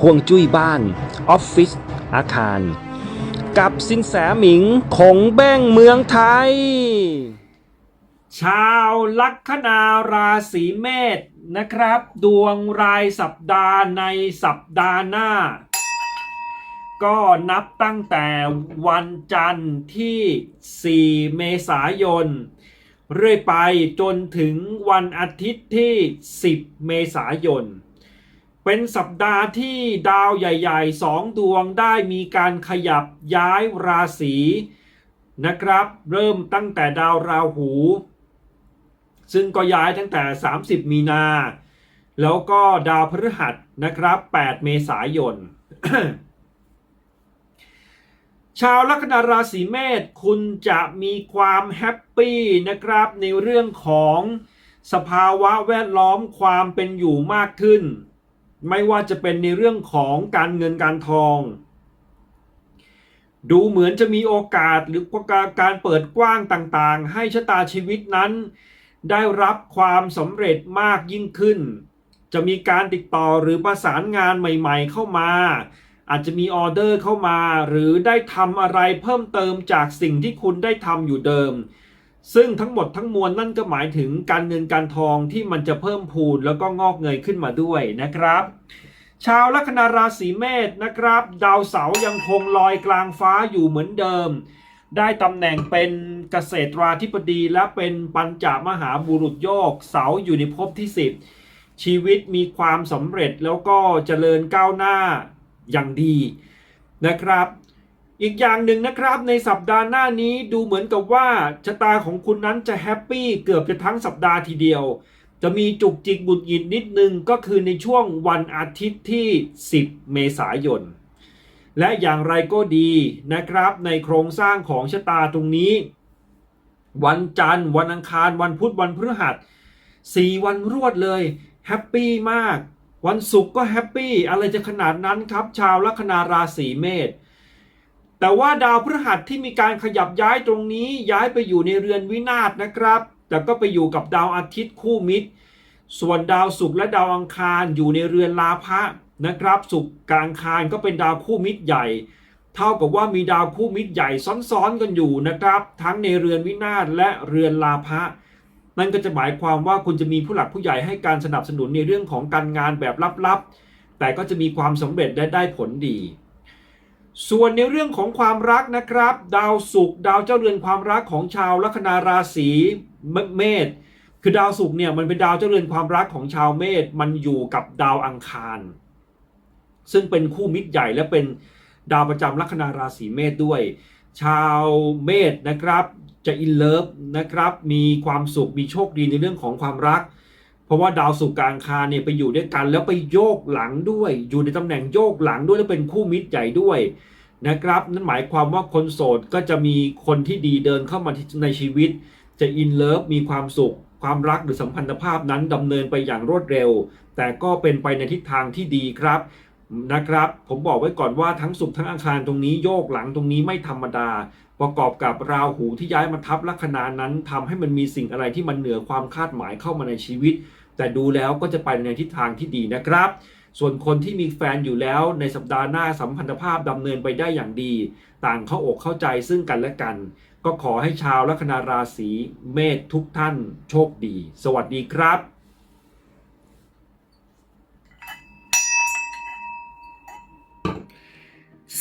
ห่วงจุ้ยบ้าน ออฟฟิศอาคาร กับสินแสหมิงคงแบ้งเมืองไทย ชาวลัคนาราศีเมษนะครับ ดวงรายสัปดาห์ในสัปดาห์หน้า ก็นับตั้งแต่วันจันทร์ที่ 4 เมษายนเรื่อยไปจนถึงวันอาทิตย์ที่ 10 เมษายน เป็นสัปดาห์ที่ดาวใหญ่ๆสองดวงได้มีการขยับย้ายราศีนะครับ เริ่มตั้งแต่ดาวราหู ซึ่งก็ย้ายตั้งแต่ 30 มีนา แล้วก็ดาวพฤหัสนะครับ 8 เมษายน ชาวลัคนาราศีเมษคุณจะมีความแฮปปี้นะครับ ในเรื่องของสภาวะแวดล้อมความเป็นอยู่มากขึ้น ไม่ว่าจะเป็นในเรื่องของการเงินการทอง ดูเหมือนจะมีโอกาสหรือการเปิดกว้างต่างๆ ให้ชะตาชีวิตนั้น ได้รับความสำเร็จมากยิ่งขึ้น จะมีการติดต่อหรือประสานงานใหม่ๆ เข้ามา อาจจะมีออเดอร์เข้ามา หรือได้ทำอะไรเพิ่มเติมจากสิ่งที่คุณได้ทำอยู่เดิม ซึ่งทั้งหมดทั้งมวลนั่นก็หมายถึงการเงินการทองที่มันจะเพิ่มพูนแล้วก็งอกเงยขึ้นมาด้วยนะครับ ชาวลัคนาราศีเมษนะครับ ดาวเสาร์ยังคงลอยกลางฟ้าอยู่เหมือนเดิม ได้ตำแหน่งเป็นเกษตราธิบดีและเป็นปัญจมหาบุรุษโยกเสาอยู่ในภพที่ 10 ชีวิตมีความสำเร็จแล้วก็เจริญก้าวหน้าอย่างดีนะครับ อีกอย่างหนึ่งนะครับในสัปดาห์หน้านี้ดูเหมือนกับว่าชะตาของคุณนั้นจะแฮปปี้เกือบจะทั้งสัปดาห์ทีเดียว จะมีจุกจิกบุดหยิดนิดนึงก็คือในช่วงวันอาทิตย์ที่ 10 เมษายน และอย่างไรก็ดีนะครับ ในโครงสร้างของชะตาตรงนี้ วันจันทร์ วันอังคาร วันพุธวันพฤหัสสี่วันรวดเลยแฮปปี้มาก วันศุกร์ก็แฮปปี้อะไรจะขนาดนั้นครับ ชาวลัคนาราศีเมษ แต่ว่าดาวพฤหัสที่มีการขยับย้ายตรงนี้ย้ายไปอยู่ในเรือนวินาศนะครับ แต่ก็ไปอยู่กับดาวอาทิตย์คู่มิตร ส่วนดาวศุกร์และดาวอังคารอยู่ในเรือนลาภะนะครับศุกร์กลางคารก็เป็นดาวคู่มิตรใหญ่ เท่ากับว่ามีดาวคู่มิตรใหญ่ซ้อนๆกันอยู่นะครับ ทั้งในเรือนวินาศและเรือนลาภะนั่นก็จะหมายความว่าคุณจะมีผู้หลักผู้ใหญ่ให้การสนับสนุนในเรื่องของการงานแบบลับๆแต่ก็จะมีความสำเร็จและได้ผลดี ส่วนในเรื่องของความรักนะครับ ดาวศุกร์ดาวเจ้าเรือนความรักของชาวลัคนาราศีเมษคือดาวศุกร์เนี่ยมันเป็นดาวเจ้าเรือนความรักของชาวเมษมันอยู่กับดาวอังคาร ซึ่งเป็นคู่มิตรใหญ่และเป็นดาวประจำลัคนาราศีเมษด้วย ชาวเมษนะครับจะอินเลิฟนะครับ มีความสุขมีโชคดีในเรื่องของความรัก เพราะว่าดาวสุกกบอังคาเนี่ยไปอยู่ด้วยกัน แล้วไปโยกหลังด้วย อยู่ในตำแหน่งโยกหลังด้วยแล้วเป็นคู่มิตรใหญ่ด้วยนะครับ นั่นหมายความว่าคนโสดก็จะมีคนที่ดีเดินเข้ามาในชีวิต จะอินเลิฟมีความสุข ความรักหรือสัมพันธภาพนั้นดำเนินไปอย่างรวดเร็ว แต่ก็เป็นไปในทิศทางที่ดีครับ นะครับ ผมบอกไว้ก่อนว่าทั้งสุขทั้งอังคารตรงนี้โยกหลังตรงนี้ไม่ธรรมดา ประกอบกับราหูที่ย้ายมาทับลัคนานั้นทำให้มันมีสิ่งอะไรที่มันเหนือความคาดหมายเข้ามาในชีวิต แต่ดูแล้วก็จะไปในทิศทางที่ดีนะครับ ส่วนคนที่มีแฟนอยู่แล้วในสัปดาห์หน้าสัมพันธภาพดำเนินไปได้อย่างดี ต่างเข้าอกเข้าใจซึ่งกันและกัน ก็ขอให้ชาวลัคนาราศีเมษทุกท่าน โชคดี สวัสดีครับ